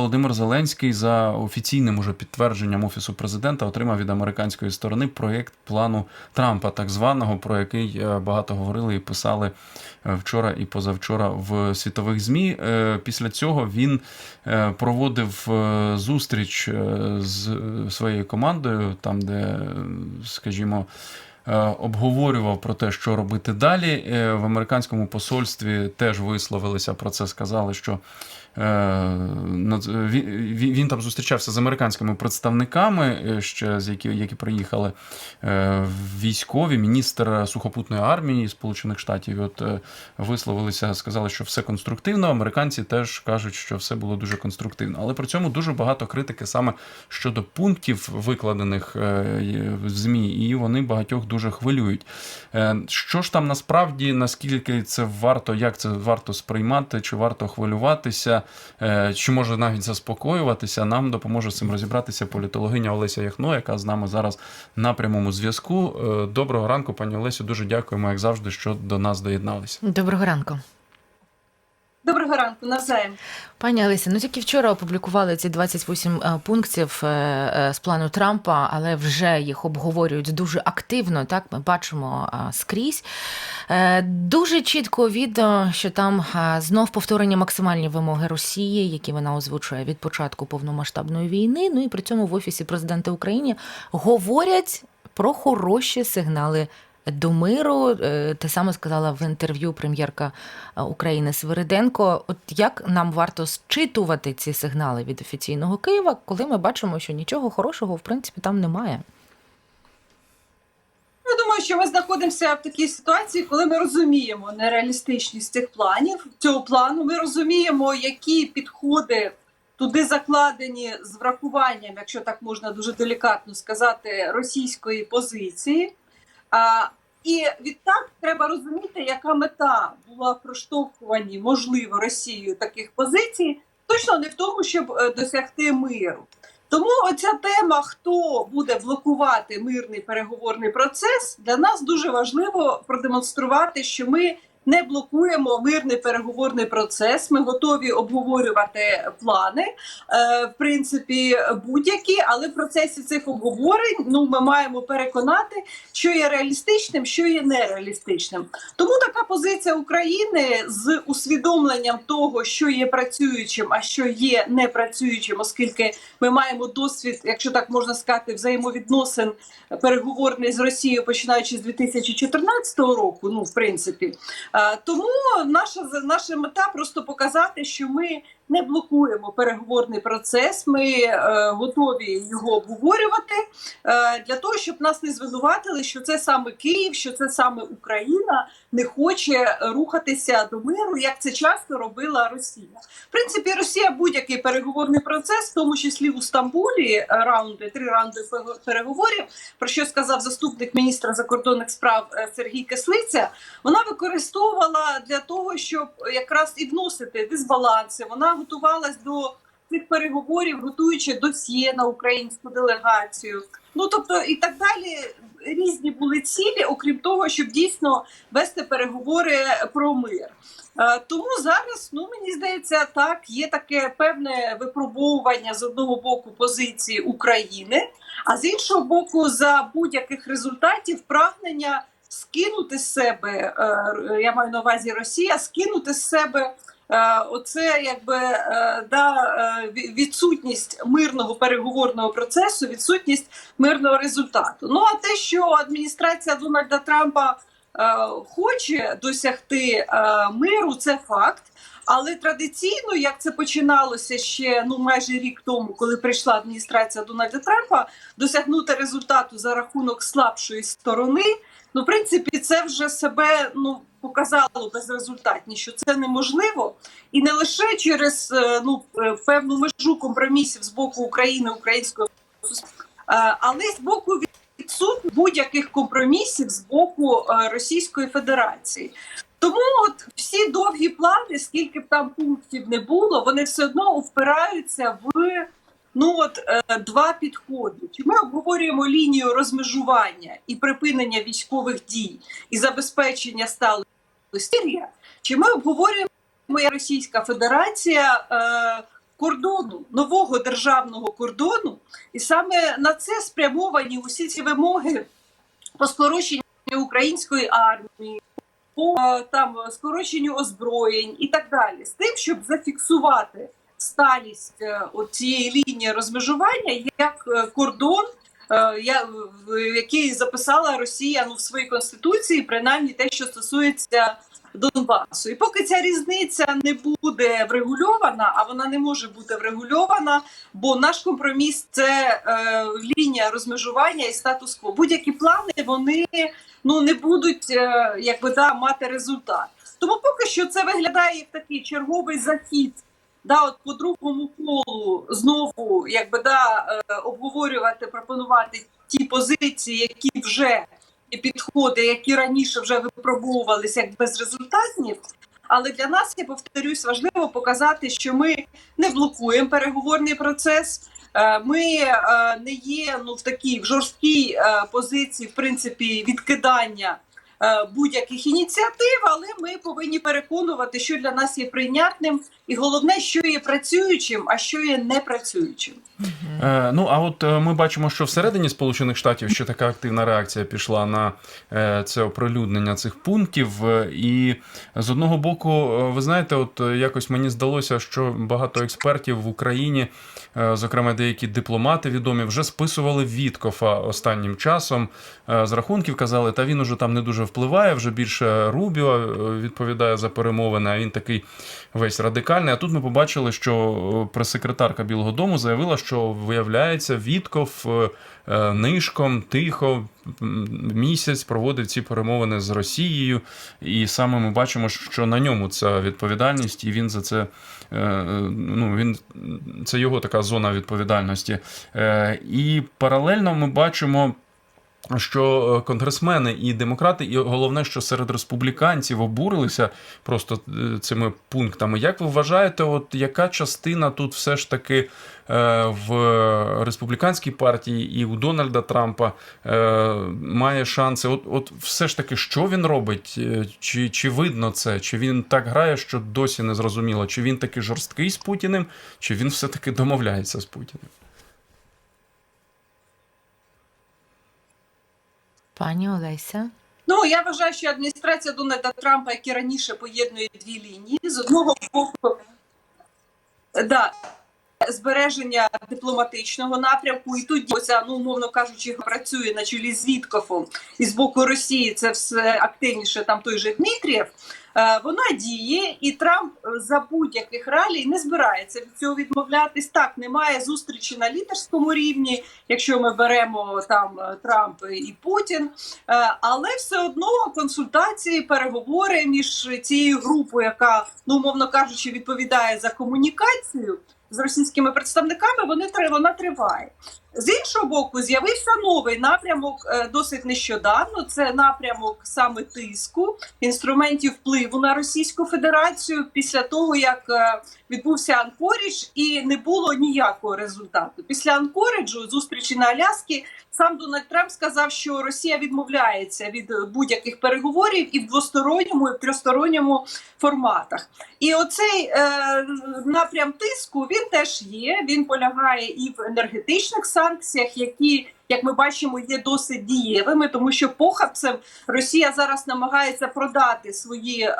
Володимир Зеленський за офіційним уже підтвердженням офісу президента отримав від американської сторони проєкт плану Трампа, так званого, про який е, багато говорили і писали е, вчора і позавчора в світових змі. Е, Після цього він проводив зустріч з своєю командою, там, де, скажімо. Е, Обговорював про те, що робити далі. Е, В американському посольстві теж висловилися про це, сказали, що е, він, там зустрічався з американськими представниками, ще з які, які приїхали військові, міністр сухопутної армії Сполучених Штатів. От висловилися, сказали, що все конструктивно. Американці теж кажуть, що все було дуже конструктивно. Але при цьому дуже багато критики саме щодо пунктів, викладених в змі, і вони багатьох дуже хвилюють. Е, Що ж там насправді, наскільки це варто, як це варто сприймати, чи варто хвилюватися, е, чи може навіть заспокоюватися, нам допоможе з цим розібратися політологиня Олеся Яхно, яка з нами зараз на прямому зв'язку. Е, Доброго ранку, пані Олесю. Дуже дякуємо, як завжди, що до нас доєдналися. Доброго ранку. Доброго ранку, навзаєм. Пані Алися, ну тільки вчора опублікували ці 28 е, пунктів е, е, з плану Трампа, але вже їх обговорюють дуже активно. Так ми бачимо скрізь. Дуже чітко видно, що там знов повторені максимальні вимоги Росії, які вона озвучує від початку повномасштабної війни. Ну і при цьому в офісі президента України говорять про хороші сигнали. До миру Е, те саме сказала в інтерв'ю прем'єрка е, України Свириденко. От як нам варто зчитувати ці сигнали від офіційного Києва, коли ми бачимо, що нічого хорошого в принципі там немає? Я думаю, що ми знаходимося в такій ситуації, коли ми розуміємо нереалістичність цих планів, цього плану. Ми розуміємо, які підходи туди закладені з врахуванням, якщо так можна дуже делікатно сказати, російської позиції. І відтак треба розуміти, яка мета була в проштовхуванні, можливо, Росією таких позицій, точно не в тому, щоб е, досягти миру. Тому оця тема, хто буде блокувати мирний переговорний процес, для нас дуже важливо продемонструвати, що ми не блокуємо мирний переговорний процес. Ми готові обговорювати плани, е, в принципі, будь-які, але в процесі цих обговорень ну ми маємо переконати, що є реалістичним, що є нереалістичним. Тому така позиція України з усвідомленням того, що є працюючим, а що є непрацюючим, оскільки ми маємо досвід, якщо так можна сказати, взаємовідносин переговорний з Росією, починаючи з 2014 року. Ну, в принципі, Е, тому наша наша мета просто показати, що ми не блокуємо переговорний процес. Ми е, готові його обговорювати е, для того, щоб нас не звинуватили, що це саме Київ, що це саме Україна не хоче рухатися до миру, як це часто робила Росія. В принципі, Росія будь-який переговорний процес, в тому числі у Стамбулі, е, раунди, три раунди пе- переговорів, про що сказав заступник міністра закордонних справ е, Сергій Кислиця. Вона використовувала для того, щоб якраз і вносити дисбаланси. Вона готувалась до цих переговорів, готуючи досьє на українську делегацію. Ну тобто і так далі. Різні були цілі, окрім того, щоб дійсно вести переговори про мир. Е, Тому зараз, ну мені здається, так є таке певне випробовування з одного боку позиції України, а з іншого боку, за будь-яких результатів прагнення скинути з себе, е, я маю на увазі Росія, скинути з себе. Е, Оце якби е, да, е, відсутність мирного переговорного процесу, відсутність мирного результату. Ну а те, що адміністрація Дональда Трампа хоче досягти миру, це факт. Але традиційно, як це починалося ще ну майже рік тому, коли прийшла адміністрація Дональда Трампа, досягнути результату за рахунок слабшої сторони. Ну, в принципі, це вже себе ну показало безрезультатні, що це неможливо, і не лише через е, ну е, певну межу компромісів з боку України, українського але з боку відсутність будь-яких компромісів з боку е, Російської Федерації. Тому от всі довгі плани, скільки б там пунктів не було, вони все одно впираються в ну от е, два підходи. Чи ми обговорюємо лінію розмежування і припинення військових дій і забезпечення сталої Сирія, чи ми обговорюємо Російська Федерація е, кордону, нового державного кордону, і саме на це спрямовані усі ці вимоги по скороченню української армії, по е, там скороченню озброєнь і так далі, з тим, щоб зафіксувати сталість е, от цієї лінії розмежування як е, кордон. е, який записала Росія ну, в своїй конституції, принаймні те, що стосується Донбасу. І поки ця різниця не буде врегульована, а вона не може бути врегульована, бо наш компроміс це е, лінія розмежування і статус-кво. Будь-які плани вони ну не будуть е, якби да мати результат. Тому поки що це виглядає як такий черговий захід. Да, от по другому колу знову якби да е, обговорювати, пропонувати ті позиції, які вже підходи, які раніше вже випробовувалися як безрезультатні. Але для нас, я повторюсь, важливо показати, що ми не блокуємо переговорний процес. е, Ми е, не є ну в такій в жорсткій позиції, в принципі, відкидання будь-яких ініціатив, але ми повинні переконувати, що для нас є прийнятним, і головне, що є працюючим, а що є непрацюючим. Е, ну а от е, ми бачимо, що всередині Сполучених Штатів ще така активна реакція пішла на е, це оприлюднення цих пунктів. Е, І з одного боку, е, ви знаєте, от е, якось мені здалося, що багато експертів в Україні, е, зокрема деякі дипломати відомі, вже списували Віткофа останнім часом. Е, З рахунків казали, та він уже там не дуже впливає, вже більше Рубіо е, відповідає за перемовини, а він такий весь радикальний. А тут ми побачили, що е, прес-секретарка Білого Дому заявила, що виявляється, Вітков е, е, нишком, тихо місяць проводив ці перемовини з Росією, і саме ми бачимо, що на ньому ця відповідальність, і він за це. е, Ну, він це його така зона відповідальності. І паралельно ми бачимо що е, конгресмени і демократи, і головне, що серед республіканців обурилися просто е, цими пунктами. Як ви вважаєте, от яка частина тут все ж таки е, в республіканській партії і у Дональда Трампа має шанси? От, от все ж таки, що він робить? Чи, чи видно це? Чи він так грає, що досі не зрозуміло? Чи він таки жорсткий з Путіним, чи він все-таки домовляється з Путіним? Пані Олеся. Ну я вважаю, що адміністрація Дональда Трампа, як і раніше, поєднує дві лінії. З одного боку, да, збереження дипломатичного напрямку, і тут оця, ну умовно кажучи, працює на чолі з Віткофом, і з боку Росії це все активніше. Там той же Дмитрієв. Е, Вона діє, і Трамп е, за будь-яких реалій не збирається від цього відмовлятись. Так, немає зустрічі на лідерському рівні, якщо ми беремо там е, Трамп і Путін. Але все одно консультації, переговори між цією групою, яка, ну умовно кажучи, відповідає за комунікацію з російськими представниками, вони вона триває. З іншого боку, з'явився новий напрямок е, досить нещодавно. Це напрямок саме тиску інструментів впливу на Російську Федерацію після того, як е, відбувся Анкорідж, і не було ніякого результату. Після Анкориджу зустрічі на Аляскі сам Дональд Трамп сказав, що Росія відмовляється від будь-яких переговорів і в двосторонньому, і в трьохсторонньому форматах. І оцей е, напрям тиску він теж є. Він полягає і в енергетичних санкціях, які, як ми бачимо, є досить дієвими, тому що похабцем Росія зараз намагається продати свої е,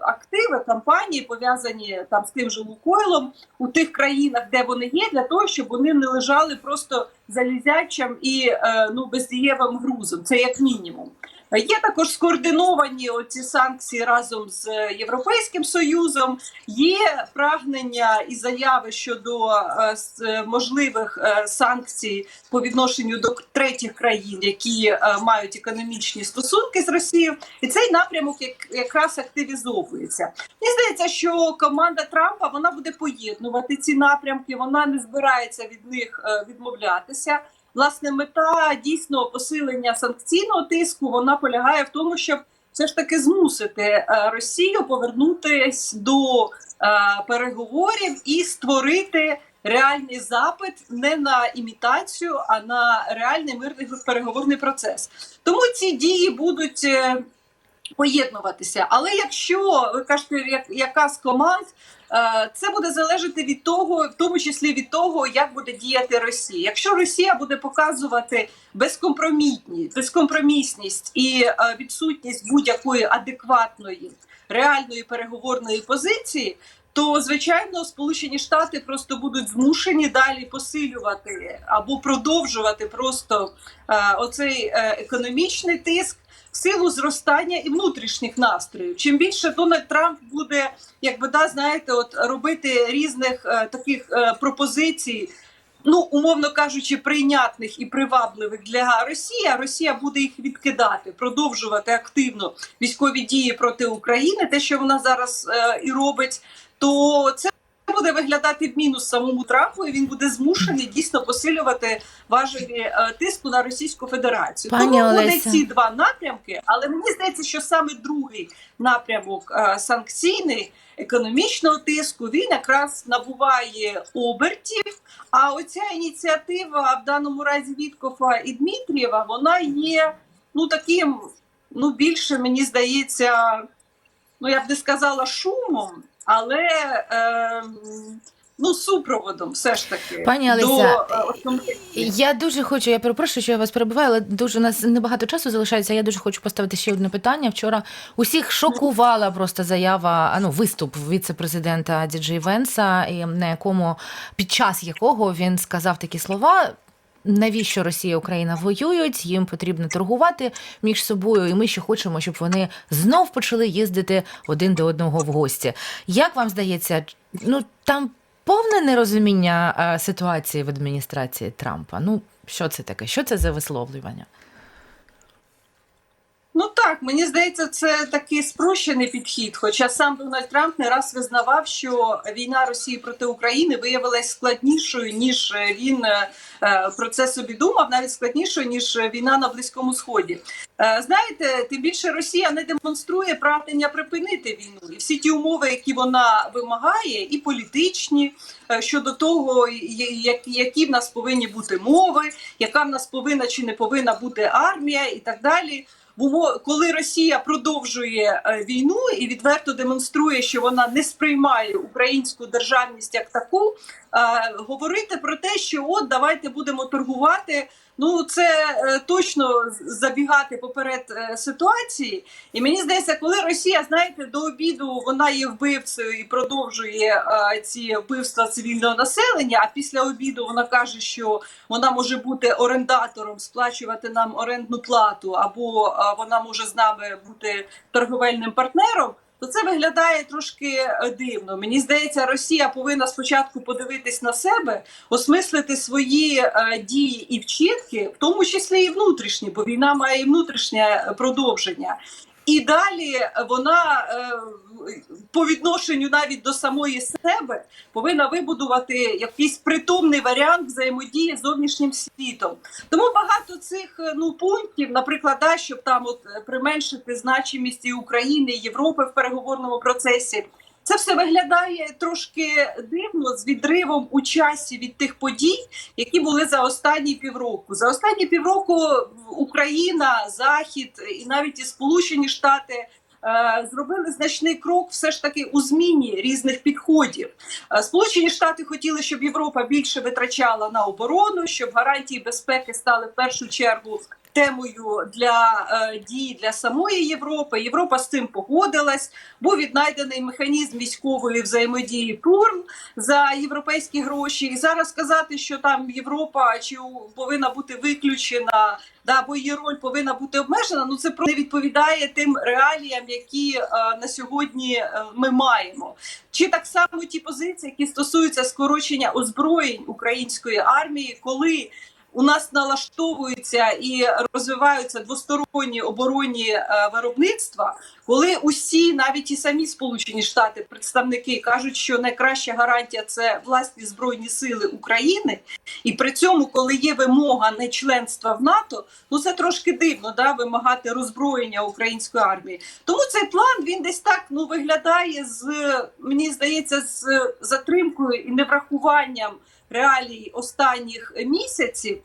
активи компанії, пов'язані там з тим же Лукойлом у тих країнах, де вони є, для того, щоб вони не лежали просто залізячим і е, ну бездієвим грузом. Це як мінімум. Є також скоординовані оці санкції разом з Європейським Союзом. Є прагнення і заяви щодо е, е, можливих е, санкцій по відношенню до третіх країн, які е, мають економічні стосунки з Росією, і цей напрямок як, якраз активізовується. Мені здається, що команда Трампа вона буде поєднувати ці напрямки. Вона не збирається від них е, відмовлятися. Власне, мета дійсно посилення санкційного тиску вона полягає в тому, щоб все ж таки змусити е, Росію повернутись до е, переговорів і створити реальний запит не на імітацію, а на реальний мирний переговорний процес. Тому ці дії будуть. Поєднуватися. Але якщо ви кажете, як, яка з команд, е, це буде залежати від того, в тому числі від того, як буде діяти Росія. Якщо Росія буде показувати безкомпромітність, безкомпромісність і е, відсутність будь-якої адекватної реальної переговорної позиції. То звичайно Сполучені Штати просто будуть змушені далі посилювати або продовжувати просто е, оцей економічний тиск силу зростання і внутрішніх настроїв. Чим більше Дональд Трамп буде, якби да, знаєте, от робити різних е, таких е, пропозицій. Ну, умовно кажучи, прийнятних і привабливих для Росії, Росія буде їх відкидати, продовжувати активно військові дії проти України, те, що вона зараз е, і робить, то це буде виглядати в мінус самому Трампу, і він буде змушений дійсно посилювати важелі е, тиску на Російську Федерацію. Пані Тому буде ці два напрямки, але мені здається, що саме другий напрямок е, санкційний економічного тиску він якраз набуває обертів. А оця ініціатива в даному разі Віткофа і Дмитрієва, вона є ну таким, ну більше мені здається, ну я б не сказала шумом, але е, ну супроводом все ж таки Пані Олеся, до е. Я дуже хочу, я перепрошую, що я вас перебиваю, але дуже у нас небагато часу залишається. Я дуже хочу поставити ще одне питання. Вчора усіх шокувала просто заява, ну, виступ віце-президента Діджей Венса, і на якому під час якого він сказав такі слова. Навіщо Росія і Україна воюють? Їм потрібно торгувати між собою, і ми ще хочемо, щоб вони знов почали їздити один до одного в гості. Як вам здається, ну там повне нерозуміння е, ситуації в адміністрації Трампа? Ну що це таке? Що це за висловлювання? Ну так, мені здається, це такий спрощений підхід. Хоча сам Дональд Трамп не раз визнавав, що війна Росії проти України виявилась складнішою, ніж він е, про це собі думав, навіть складнішою, ніж війна на Близькому Сході. Е, Знаєте, тим більше Росія не демонструє прагнення припинити війну, і всі ті умови, які вона вимагає, і політичні е, щодо того, які в нас повинні бути мови, яка в нас повинна чи не повинна бути армія, і так далі. В коли Росія продовжує е, війну і відверто демонструє, що вона не сприймає українську державність як таку, е, говорити про те, що от давайте будемо торгувати. Ну це е, точно забігати поперед е, ситуації. І мені здається, коли Росія, знаєте, до обіду вона є вбивцею і продовжує е, ці вбивства цивільного населення. А після обіду вона каже, що вона може бути орендатором, сплачувати нам орендну плату, або вона може з нами бути торговельним партнером. То це виглядає трошки дивно. Мені здається, Росія повинна спочатку подивитись на себе, осмислити свої е, дії і вчинки, в тому числі і внутрішні, бо війна має і внутрішнє продовження. І далі вона е, по відношенню навіть до самої себе повинна вибудувати якийсь притомний варіант взаємодії з зовнішнім світом. Тому багато цих е, ну пунктів, наприклад, да, щоб там от е, применшити значимість і України, і Європи в переговорному процесі. Це все виглядає трошки дивно з відривом у часі від тих подій, які були за останні півроку. За останні півроку Україна, Захід і навіть і Сполучені Штати. е, Зробили значний крок, все ж таки у зміні різних підходів. Е, Сполучені Штати хотіли, щоб Європа більше витрачала на оборону, щоб гарантії безпеки стали в першу чергу темою для е, дій для самої Європи. Європа з цим погодилась. Був віднайдений механізм військової взаємодії ПУРЛ за європейські гроші. І зараз сказати, що там Європа чи повинна бути виключена, да, або її роль повинна бути обмежена. Ну це не відповідає тим реаліям, які е, на сьогодні е, ми маємо. Чи так само ті позиції, які стосуються скорочення озброєнь української армії, коли у нас налаштовуються і розвиваються двосторонні оборонні е, виробництва, коли усі, навіть і самі Сполучені Штати, представники кажуть, що найкраща гарантія це власні збройні сили України, і при цьому, коли є вимога не членства в НАТО, ну це трошки дивно, да, вимагати роззброєння української армії. Тому цей план він десь так ну виглядає з мені здається, з затримкою і неврахуванням реалій останніх місяців.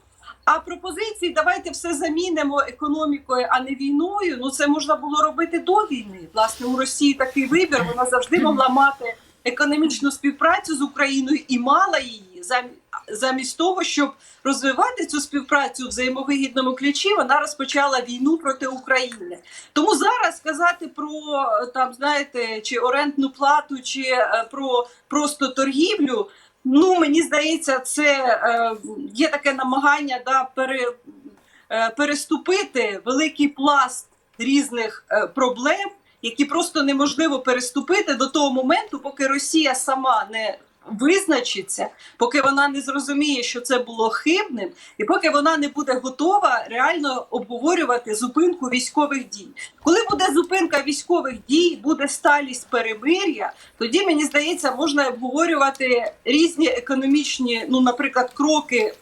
А пропозиції давайте все замінимо економікою, а не війною. Ну це можна було робити до війни. Власне, у Росії такий вибір. Вона завжди могла мати економічну співпрацю з Україною і мала її замі- замість того, щоб розвивати цю співпрацю в взаємовигідному ключі. Вона розпочала війну проти України. Тому зараз сказати про там, знаєте, чи орендну плату, чи е, про просто торгівлю. Ну мені здається, це е, є таке намагання да, пере, е, переступити великий пласт різних е, проблем, які просто неможливо переступити до того моменту, поки Росія сама не визначиться, поки вона не зрозуміє, що це було хибним, і поки вона не буде готова реально обговорювати зупинку військових дій. Коли буде зупинка військових дій, буде сталість перемир'я, тоді мені здається, можна обговорювати різні економічні, ну, наприклад, кроки.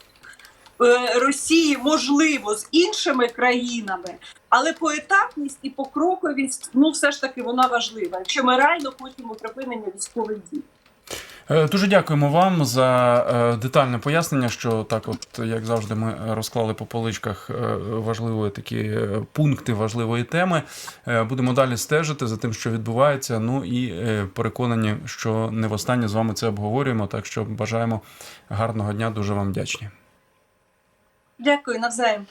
е, Росії можливо з іншими країнами, але поетапність і покроковість ну все ж таки вона важлива. Якщо ми реально хочемо припинення військових дій. Е, Дуже дякуємо вам за е, детальне пояснення, що так, от як завжди, ми розклали по поличках е, важливі такі пункти важливої теми. Будемо далі стежити за тим, що відбувається. Ну і переконані, що не востаннє з вами це обговорюємо. Так що бажаємо гарного дня. Дуже вам вдячні. Дякую навзаєм.